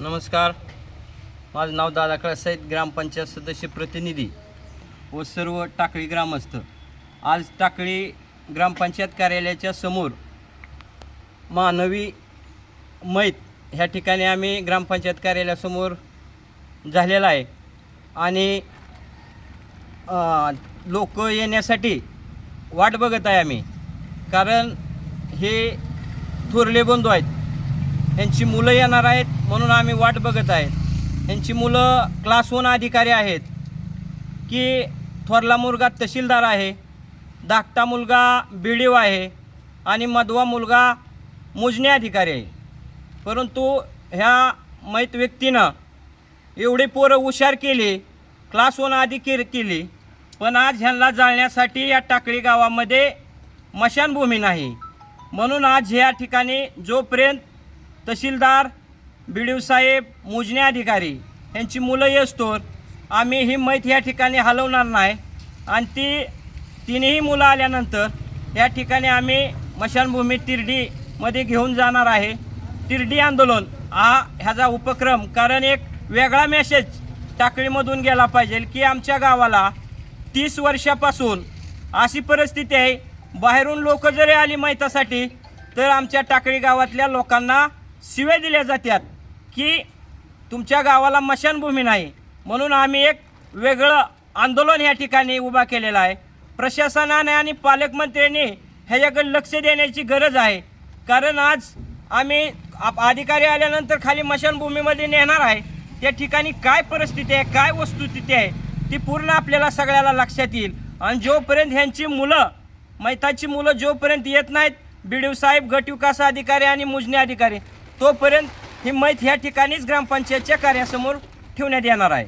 नमस्कार. माझं नाव दादा कळसाहेब ग्रामपंचायत सदस्य प्रतिनिधी व सर्व टाकळी ग्रामस्थ. आज टाकळी ग्रामपंचायत कार्यालयाच्या समोर मानवी मैत ह्या ठिकाणी आम्ही ग्रामपंचायत कार्यालयासमोर झालेला आहे. आणि लोक येण्यासाठी वाट बघत आहे आम्ही. कारण हे थोरले बंधू आहेत. यांची मुलं येणार आहेत म्हणून आम्ही वाट बघत आहेत. यांची मुलं क्लास वन अधिकारी आहेत. की थोरला मुलगा तहसीलदार आहे धाकटा मुलगा बी डी ओ आहे आणि मधवा मुलगा मोजणी अधिकारी आहे. परंतु ह्या मैत व्यक्तीनं एवढी पोरं हुशार केली क्लास वन आधी के केली पण आज ह्यांना जाळण्यासाठी या टाकळी गावामध्ये मशानभूमी नाही. म्हणून आज ह्या ठिकाणी जोपर्यंत तहसीलदार बी डी साहेब मोजणे अधिकारी यांची मुलं येस्तोर आम्ही ही मैत ह्या ठिकाणी हलवणार नाही. आणि ती तिन्ही मुलं आल्यानंतर या ठिकाणी आम्ही मशानभूमी तिरडीमध्ये घेऊन जाणार आहे. तिरडी आंदोलन हा ह्याचा उपक्रम कारण एक वेगळा मेसेज टाकळीमधून गेला पाहिजे की आमच्या गावाला तीस वर्षापासून अशी परिस्थिती आहे. बाहेरून लोक जरी आली माहितासाठी तर आमच्या टाकळी गावातल्या लोकांना शिव्या दिल्या जातात की तुमच्या गावाला मशानभूमी नाही. म्हणून आम्ही एक वेगळं आंदोलन या ठिकाणी उभा केलेलं आहे. प्रशासनाने आणि पालकमंत्र्यांनी ह्याच्याकडे लक्ष देण्याची गरज आहे. कारण आज आम्ही आप- अधिकारी आल्यानंतर खाली मशानभूमीमध्ये नेणार आहे. त्या ठिकाणी काय परिस्थिती आहे काय वस्तुस्थिती आहे ती पूर्ण आपल्याला सगळ्याला लक्षात येईल. आणि जोपर्यंत ह्यांची मुलं मैताची मुलं जोपर्यंत येत नाहीत बी साहेब गट विकास अधिकारी आणि मोजणी अधिकारी तोपर्यंत ही मैत ह्या ठिकाणीच ग्रामपंचायतच्या कार्यासमोर ठेवण्यात येणार आहे.